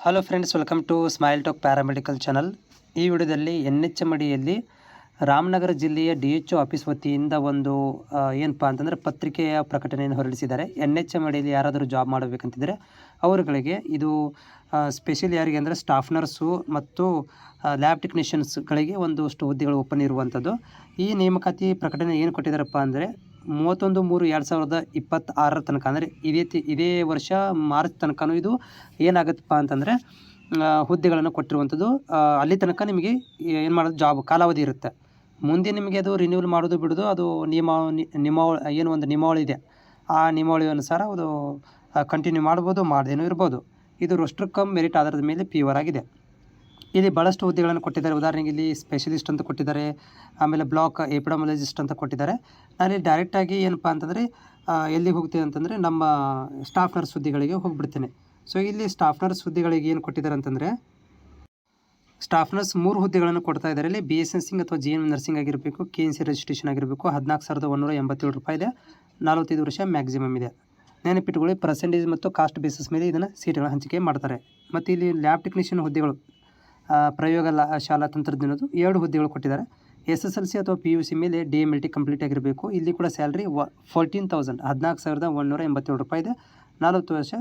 Hello friends welcome to Smile Talk paramedical channel ಈ ವಿಡಿಯೋದಲ್ಲಿ N H M ಅಡಿಯಲ್ಲಿ ರಾಮನಗರ ಜಿಲ್ಲೆಯ ಡಿ ಎಚ್ ಆಫೀಸ್ ವತಿಯಿಂದ ಒಂದು ಏನಪ್ಪ ಏನಪ್ಪಾ ಅಂತಂದರೆ ಪತ್ರಿಕೆಯ ಪ್ರಕಟಣೆಯನ್ನು ಹೊರಡಿಸಿದ್ದಾರೆ. ಎನ್ ಎಚ್ ಎಂ ಅಡಿಯಲ್ಲಿ ಯಾರಾದರೂ ಜಾಬ್ ಮಾಡಬೇಕಂತಿದ್ದರೆ ಅವರುಗಳಿಗೆ ಇದು ಸ್ಪೆಷಲ್ ಯಾರಿಗೆ ಅಂದರೆ ಸ್ಟಾಫ್ ನರ್ಸು ಮತ್ತು ಲ್ಯಾಬ್ ಟೆಕ್ನಿಷಿಯನ್ಸ್ಗಳಿಗೆ ಒಂದಷ್ಟು ಹುದ್ದೆಗಳು ಓಪನ್ ಇರುವಂಥದ್ದು ಈ ನೇಮಕಾತಿ ಪ್ರಕಟಣೆ ಏನು ಕೊಟ್ಟಿದ್ದಾರಪ್ಪ ಅಂದರೆ ಮೂವತ್ತೊಂದು ಮೂರು ಎರಡು ಸಾವಿರದ ಇಪ್ಪತ್ತಾರರ ತನಕ. ಅಂದರೆ ಇದೇ ತಿ, ಇದೇ ವರ್ಷ ಮಾರ್ಚ್ ತನಕನೂ ಇದು ಏನಾಗುತ್ತಪ್ಪ ಅಂತಂದರೆ ಹುದ್ದೆಗಳನ್ನು ಕೊಟ್ಟಿರುವಂಥದ್ದು. ಅಲ್ಲಿ ತನಕ ನಿಮಗೆ ಏನು ಮಾಡೋದು, ಜಾಬ್ ಕಾಲಾವಧಿ ಇರುತ್ತೆ. ಮುಂದೆ ನಿಮಗೆ ಅದು ರಿನ್ಯೂವಲ್ ಮಾಡೋದು ಬಿಡೋದು, ಅದು ನಿಯಮ ನಿಯಮಾವಳಿ ಏನು ಒಂದು ನಿಯಮಾವಳಿ ಇದೆ. ಆ ನಿಯಮಾವಳಿ ಅನುಸಾರ ಅದು ಕಂಟಿನ್ಯೂ ಮಾಡ್ಬೋದು, ಮಾಡದೇನೂ ಇರ್ಬೋದು. ಇದು ರೋಸ್ಟರ್ ಕಮ್ ಮೆರಿಟ್ ಆಧಾರದ ಮೇಲೆ ಪ್ಯೂವರ್ ಆಗಿದೆ. ಇಲ್ಲಿ ಭಾಳಷ್ಟು ಹುದ್ದೆಗಳನ್ನು ಕೊಟ್ಟಿದ್ದಾರೆ. ಉದಾಹರಣೆಗೆ ಇಲ್ಲಿ ಸ್ಪೆಷಲಿಸ್ಟ್ ಅಂತ ಕೊಟ್ಟಿದ್ದಾರೆ. ಆಮೇಲೆ ಬ್ಲಾಕ್ ಎಪಿಡಮಾಲಜಿಸ್ಟ್ ಅಂತ ಕೊಟ್ಟಿದ್ದಾರೆ. ನಾನಿಲ್ಲಿ ಡೈರೆಕ್ಟಾಗಿ ಏನಪ್ಪ ಅಂತಂದರೆ ಎಲ್ಲಿ ಹೋಗ್ತೀನಿ ಅಂತಂದರೆ ನಮ್ಮ ಸ್ಟಾಫ್ ನರ್ಸ್ ಹುದ್ದೆಗಳಿಗೆ ಹೋಗಿಬಿಡ್ತೇನೆ. ಸೊ ಇಲ್ಲಿ ಸ್ಟಾಫ್ ನರ್ಸ್ ಹುದ್ದೆಗಳಿಗೆ ಏನು ಕೊಟ್ಟಿದ್ದಾರೆ ಅಂತಂದರೆ ಸ್ಟಾಫ್ ನರ್ಸ್ ಮೂರು ಹುದ್ದೆಗಳನ್ನು ಕೊಡ್ತಾ ಇದ್ದಾರೆ. ಇಲ್ಲಿ ಬಿ ಎಸ್ ನರ್ಸಿಂಗ್ ಅಥವಾ ಜಿ ಎನ್ ನರ್ಸಿಂಗ್ ಆಗಿರಬೇಕು ಕೆ ಎನ್ ಸಿ ರಿಜಿಸ್ಟ್ರೇಷನ್ ಆಗಿರಬೇಕು. ಹದಿನಾಲ್ಕು ಸಾವಿರದ ಒಂದೂರ ಎಂಬತ್ತೇಳು ರೂಪಾಯಿ ಇದೆ. ನಲವತ್ತೈದು ವರ್ಷ ಮ್ಯಾಕ್ಸಿಮಮ್ ಇದೆ. ನೆನಪಿಟ್ಟುಕೊಳ್ಳಿ ಪರ್ಸೆಂಟೇಜ್ ಮತ್ತು ಕಾಸ್ಟ್ ಬೇಸಿಸ್ ಮೇಲೆ ಇದನ್ನು ಸೀಟ್ಗಳ ಹಂಚಿಕೆ ಮಾಡ್ತಾರೆ. ಮತ್ತು ಇಲ್ಲಿ ಲ್ಯಾಬ್ ಟೆಕ್ನಿಷಿಯನ್ ಹುದ್ದೆಗಳು. ಪ್ರಯೋಗ ಶಾಲಾ ತಂತ್ರಜ್ಞಾನದ್ದು ಎರಡು ಹುದ್ದೆಗಳು ಕೊಟ್ಟಿದ್ದಾರೆ. ಎಸ್ ಎಸ್ ಎಲ್ ಸಿ ಅಥವಾ ಪಿ ಯು ಸಿ ಮೇಲೆ D M L T complete ಆಗಿರಬೇಕು. ಇಲ್ಲಿ ಕೂಡ ಸ್ಯಾಲ್ರಿ ವ, ಫೋರ್ಟೀನ್ ತೌಸಂಡ್, ಹದಿನಾಲ್ಕು ಸಾವಿರದ ಒಂದುನೂರ ಎಂಬತ್ತೇಳು ರೂಪಾಯಿ ಇದೆ ನಲವತ್ತು ವರ್ಷ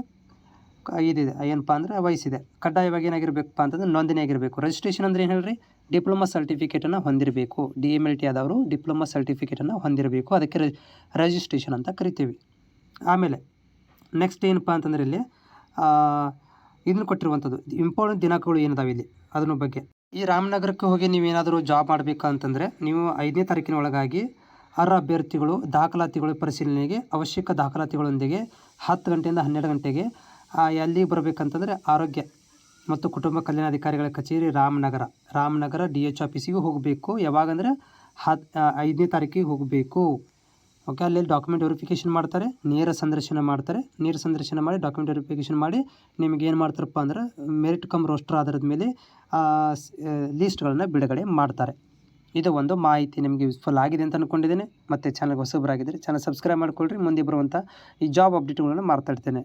ಇದಿದೆ. ಏನಪ್ಪ ಅಂದರೆ ವಯಸ್ಸಿದೆ. ಕಡ್ಡಾಯವಾಗಿ ಏನಾಗಿರಬೇಕಪ್ಪ ಅಂತಂದ್ರೆ ನೋಂದಣಿ ಆಗಿರಬೇಕು. ರಿಜಿಸ್ಟ್ರೇಷನ್ ಅಂದರೆ ಏನು ಹೇಳ್ರಿ? ಡಿಪ್ಲೊಮಾ ಸರ್ಟಿಫಿಕೇಟನ್ನು ಹೊಂದಿರಬೇಕು. ಡಿ ಎಂ ಎಲ್ ಟಿ ಆದವರು ಡಿಪ್ಲೊಮಾ ಸರ್ಟಿಫಿಕೇಟನ್ನು ಹೊಂದಿರಬೇಕು. ಅದಕ್ಕೆ ರಿಜಿಸ್ಟ್ರೇಷನ್ ಅಂತ ಕರಿತೀವಿ. ಆಮೇಲೆ ನೆಕ್ಸ್ಟ್ ಏನಪ್ಪ ಅಂತಂದ್ರೆ ಇಲ್ಲಿ ಇದನ್ನು ಕೊಟ್ಟಿರುವಂಥದ್ದು ಇಂಪಾರ್ಟೆಂಟ್ ದಿನಾಂಕಗಳು ಏನಿದಾವೆ ಇಲ್ಲಿ? ಅದ್ರ ಬಗ್ಗೆ. ಈ ರಾಮನಗರಕ್ಕೆ ಹೋಗಿ ನೀವೇನಾದರೂ ಜಾಬ್ ಮಾಡಬೇಕು ಅಂತಂದರೆ, ನೀವು ಐದನೇ ತಾರೀಕಿನ ಒಳಗಾಗಿ ಅರ್ಹ ಅಭ್ಯರ್ಥಿಗಳು, ದಾಖಲಾತಿಗಳ ಪರಿಶೀಲನೆಗೆ, ಅವಶ್ಯಕ ದಾಖಲಾತಿಗಳೊಂದಿಗೆ ಹತ್ತು ಗಂಟೆಯಿಂದ ಹನ್ನೆರಡು ಗಂಟೆಗೆ ಎಲ್ಲಿಗೆ ಬರಬೇಕಂತಂದರೆ ಆರೋಗ್ಯ ಮತ್ತು ಕುಟುಂಬ ಕಲ್ಯಾಣ ಅಧಿಕಾರಿಗಳ ಕಚೇರಿ ರಾಮನಗರ. ರಾಮನಗರ ಡಿ ಎಚ್ ಆಫೀಸಿಗೆ ಹೋಗಬೇಕು. ಯಾವಾಗಂದರೆ ಹತ್ತು ಐದನೇ ತಾರೀಕಿಗೆ ಹೋಗಬೇಕು. ಓಕೆ ಅಲ್ಲಿ ಡಾಕ್ಯುಮೆಂಟ್ ವೆರಿಫಿಕೇಷನ್ ಮಾಡ್ತಾರೆ, ನೇರ ಸಂದರ್ಶನ ಮಾಡ್ತಾರೆ. ನೇರ ಸಂದರ್ಶನ ಮಾಡಿ ಡಾಕ್ಯುಮೆಂಟ್ ವೆರಿಫಿಕೇಷನ್ ಮಾಡಿ ನಿಮಗೆ ಏನು ಮಾಡ್ತಾರಪ್ಪ ಅಂದ್ರೆ ಮೆರಿಟ್ ಕಮ್ ರೋಸ್ಟರ್ ಆಧಾರದ ಮೇಲೆ ಲೀಸ್ಟ್ಗಳನ್ನು ಬಿಡುಗಡೆ ಮಾಡ್ತಾರೆ. ಇದು ಒಂದು ಮಾಹಿತಿ ನಿಮಗೆ ಯೂಸ್ಫುಲ್ ಆಗಿದೆ ಅಂತ ಅಂದ್ಕೊಂಡಿದ್ದೇನೆ ಮತ್ತು ಚಾನಲ್ಗೆ ಹೊಸಬ್ರಾಗಿದ್ದರೆ ಚಾನಲ್ ಸಬ್ಸ್ಕ್ರೈಬ್ ಮಾಡಿಕೊಳ್ಳ್ರಿ ಮುಂದೆ ಬರುವಂಥ ಈ ಜಾಬ್ ಅಪ್ಡೇಟ್ಗಳನ್ನು ಮಾತಾಡ್ತೇನೆ